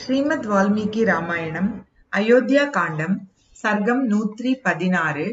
ஸ்ரீமத் வால்மீகி ராமாயணம் அயோத்தியா காண்டம் சர்க்கம் நூற்றி பதினாறு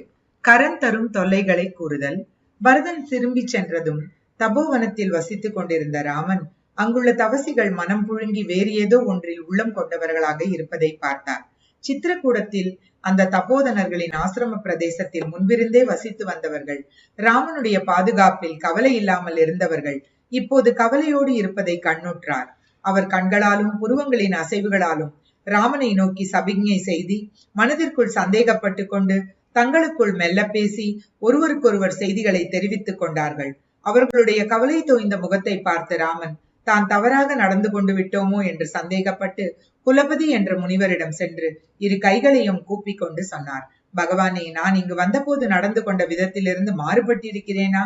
கரன் தரும் தொல்லைகளை கூறுதல். பரதன் திரும்பிச் சென்றதும் தபோவனத்தில் வசித்துக் கொண்டிருந்த ராமன் அங்குள்ள தவசிகள் மனம் புழுங்கி வேறு ஏதோ ஒன்றில் உள்ளம் கொண்டவர்களாக இருப்பதை பார்த்தார். சித்திரக்கூடத்தில் அந்த தபோதனர்களின் ஆசிரம பிரதேசத்தில் முன்பிருந்தே வசித்து வந்தவர்கள் ராமனுடைய பாதுகாப்பில் கவலை இல்லாமல் இருந்தவர்கள் இப்போது கவலையோடு இருப்பதை கண்ணுற்றார். அவர் கண்களாலும் புருவங்களின் அசைவுகளாலும் ராமனை நோக்கி சபிக்ஞை செய்தி மனதிற்குள் சந்தேகப்பட்டு கொண்டு தங்களுக்குள் மெல்ல பேசி ஒருவருக்கொருவர் செய்திகளை தெரிவித்துக் கொண்டார்கள். அவர்களுடைய கவலை தோய்ந்த முகத்தை பார்த்து ராமன் தான் தவறாக நடந்து கொண்டு விட்டோமோ? என்று சந்தேகப்பட்டு குலபதி என்ற முனிவரிடம் சென்று இரு கைகளையும் கூப்பிக் கொண்டு சொன்னார். பகவானே நான் இங்கு வந்தபோது நடந்து கொண்ட விதத்திலிருந்து மாறுபட்டிருக்கிறேனா?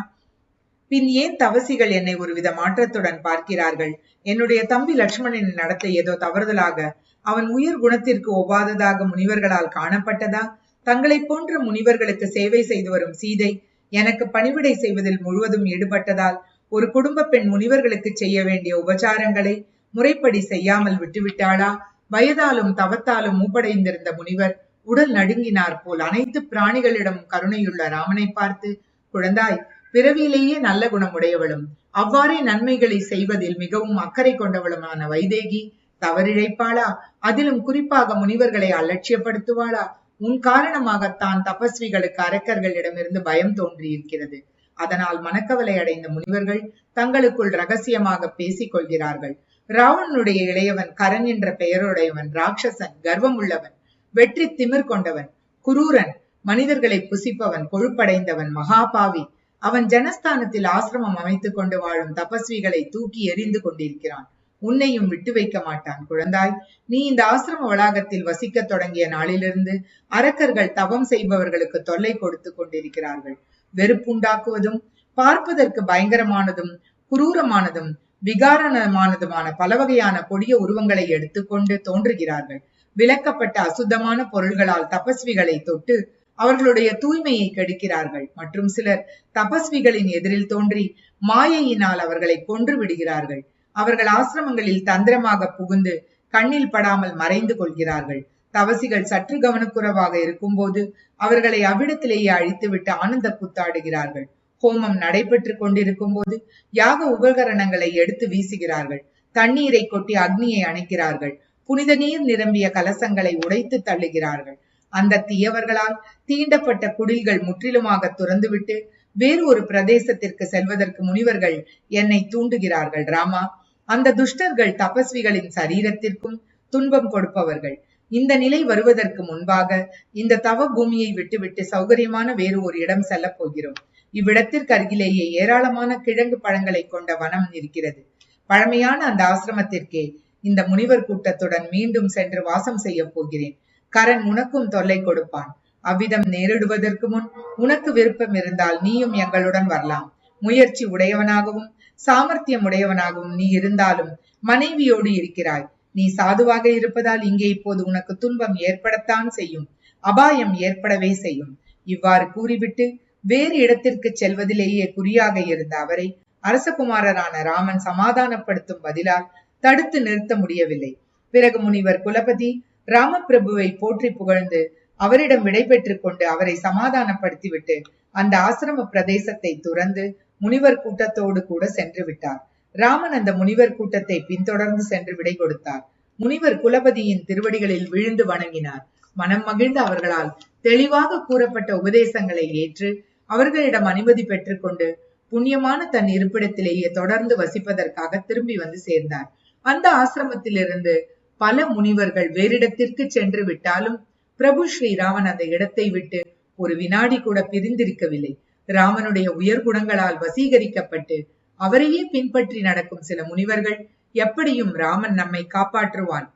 பின் ஏன் தவசிகள் என்னை ஒருவித மாற்றத்துடன் பார்க்கிறார்கள்? என்னுடைய தம்பி லட்சுமணனின் நடத்தை ஏதோ தவறுதலாக அவன் உயிர் குணத்திற்கு ஒவ்வாததாக முனிவர்களால் காணப்பட்டதா? தங்களைப் போன்ற முனிவர்களுக்கு சேவை செய்து வரும் சீதை எனக்கு பணிவிடை செய்வதில் முழுவதும் ஈடுபட்டதால் ஒரு குடும்ப பெண் முனிவர்களுக்கு செய்ய வேண்டிய உபச்சாரங்களை முறைப்படி செய்யாமல் விட்டுவிட்டாளா? வயதாலும் தவத்தாலும் மூப்படைந்திருந்த முனிவர் உடல் நடுங்கினார் போல் அனைத்து பிராணிகளிடம் கருணையுள்ள ராமனை பார்த்து குழந்தாய் பிறவியிலேயே நல்ல குணமுடையவளும் அவ்வாறே நன்மைகளை செய்வதில் மிகவும் அக்கறை கொண்டவளுமான வைதேகி தவறிழைப்பாளா? அதிலும் குறிப்பாக முனிவர்களை அலட்சியப்படுத்துவாளா? உன் காரணமாகத்தான் தபஸ்விகளுக்கு அரக்கர்களிடமிருந்து பயம் தோன்றியிருக்கிறது. அதனால் மனக்கவலை அடைந்த முனிவர்கள் தங்களுக்குள் ரகசியமாக பேசிக் கொள்கிறார்கள். ராவணனுடைய இளையவன் கரண் என்ற பெயருடையவன் ராட்சசன் கர்வம் உள்ளவன் வெற்றி திமிர் கொண்டவன் குரூரன் மனிதர்களை புசிப்பவன் கொழுப்படைந்தவன் மகாபாவி அவன் ஜனஸ்தானத்தில் ஆசிரமம் அமைத்துக் கொண்டு வாழும் தபஸ்விகளை தூக்கி எறிந்து கொண்டிருக்கிறான். உன்னையும் விட்டு வைக்க மாட்டான் குழந்தாய். நீ இந்த ஆசிரம வளாகத்தில் வசிக்க தொடங்கிய நாளிலிருந்து அரக்கர்கள் தவம் செய்பவர்களுக்கு தொல்லை கொடுத்து கொண்டிருக்கிறார்கள். வெறுப்புண்டாக்குவதும் பார்ப்பதற்கு பயங்கரமானதும் குரூரமானதும் விகாரணமானதுமான பல வகையான கொடிய உருவங்களை எடுத்துக்கொண்டு தோன்றுகிறார்கள். விலக்கப்பட்ட அசுத்தமான பொருள்களால் தபஸ்விகளை தொட்டு அவர்களுடைய தூய்மையை கெடுக்கிறார்கள். மற்றும் சிலர் தபஸ்விகளின் எதிரில் தோன்றி மாயையினால் அவர்களை கொன்று விடுகிறார்கள். அவர்கள் ஆசிரமங்களில் தந்திரமாக புகுந்து கண்ணில் படாமல் மறைந்து கொள்கிறார்கள். தவசிகள் சற்று கவனக்குறைவாக இருக்கும்போது அவர்களை அவ்விடத்திலேயே அழித்துவிட்டு ஆனந்த குத்தாடுகிறார்கள் ஹோமம் நடைபெற்று கொண்டிருக்கும் போது யாக உபகரணங்களை எடுத்து வீசுகிறார்கள். தண்ணீரை கொட்டி அக்னியை அணைக்கிறார்கள். புனித நீர் நிரம்பிய கலசங்களை உடைத்து தள்ளுகிறார்கள். அந்த தீயவர்களால் தீண்டப்பட்ட குடில்கள் முற்றிலுமாக துறந்துவிட்டு வேறு ஒரு பிரதேசத்திற்கு செல்வதற்கு முனிவர்கள் என்னை தூண்டுகிறார்கள் ராமா. அந்த துஷ்டர்கள் தபஸ்விகளின் சரீரத்திற்கும் துன்பம் கொடுப்பவர்கள். இந்த நிலை வருவதற்கு முன்பாக இந்த தவ பூமியை விட்டுவிட்டு சௌகரியமான வேறு ஒரு இடம் செல்ல போகிறோம். இவ்விடத்திற்கு அருகிலேயே ஏராளமான கிழங்கு பழங்களை கொண்ட வனம் இருக்கிறது. பழமையான அந்த ஆசிரமத்திற்கே இந்த முனிவர் கூட்டத்துடன் மீண்டும் சென்று வாசம் செய்ய போகிறேன். கரண் உனக்கும் தொல்லை கொடுப்பான். அவ்விதம் நேரிடுவதற்கு முன் உனக்கு விருப்பம் இருந்தால் நீயும் எங்களுடன் வரலாம். முயற்சி உடையவனாகவும் சாமர்த்தியம் உடையவனாகவும் நீ இருந்தாலும் மனைவியோடு இருக்கிறாய். நீ சாதுவாக இருப்பதால் இங்கே இப்போது உனக்கு துன்பம் ஏற்படத்தான் செய்யும். அபாயம் ஏற்படவே செய்யும். இவ்வாறு கூறிவிட்டு வேறு இடத்திற்கு செல்வதிலேயே குறியாக இருந்த அவரை அரசகுமாரரான ராமன் சமாதானப்படுத்தும் பதிலால் தடுத்து நிறுத்த முடியவில்லை. பிறகு முனிவர் குலபதி ராமபிரபுவை போற்றி புகழ்ந்து அவரிடம் விடைபெற்றுக் கொண்டு அவரை சமாதானப்படுத்திவிட்டு அந்த ஆசிரம பிரதேசத்தை துறந்து முனிவர் கூட்டத்தோடு கூட சென்று விட்டார். ராமன் அந்த முனிவர் கூட்டத்தை பின்தொடர்ந்து சென்று விடை கொடுத்தார். முனிவர் குலபதியின் திருவடிகளில் விழுந்து வணங்கினார். மனம் மகிழ்ந்த அவர்களால் தெளிவாக கூறப்பட்ட உபதேசங்களை ஏற்று அவர்களிடம் அனுமதி பெற்றுக்கொண்டு புண்ணியமான தன் இருப்பிடத்திலேயே தொடர்ந்து வசிப்பதற்காக திரும்பி வந்து சேர்ந்தார். அந்த ஆசிரமத்திலிருந்து பல முனிவர்கள் வேறிடத்திற்கு சென்று விட்டாலும் பிரபு ஸ்ரீராமன் அந்த இடத்தை விட்டு ஒரு வினாடி கூட பிரிந்திருக்கவில்லை. ராமனுடைய உயர் குணங்களால் வசீகரிக்கப்பட்டு அவரையே பின்பற்றி நடக்கும் சில முனிவர்கள் எப்படியும் ராமன் நம்மை காப்பாற்றுவான்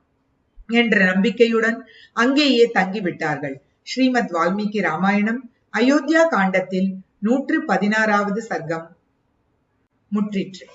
என்ற நம்பிக்கையுடன் அங்கேயே தங்கிவிட்டார்கள். ஸ்ரீமத் வால்மீகி ராமாயணம் அயோத்தியா காண்டத்தில் நூற்று பதினாறாவது சர்க்கம் முற்றிற்று.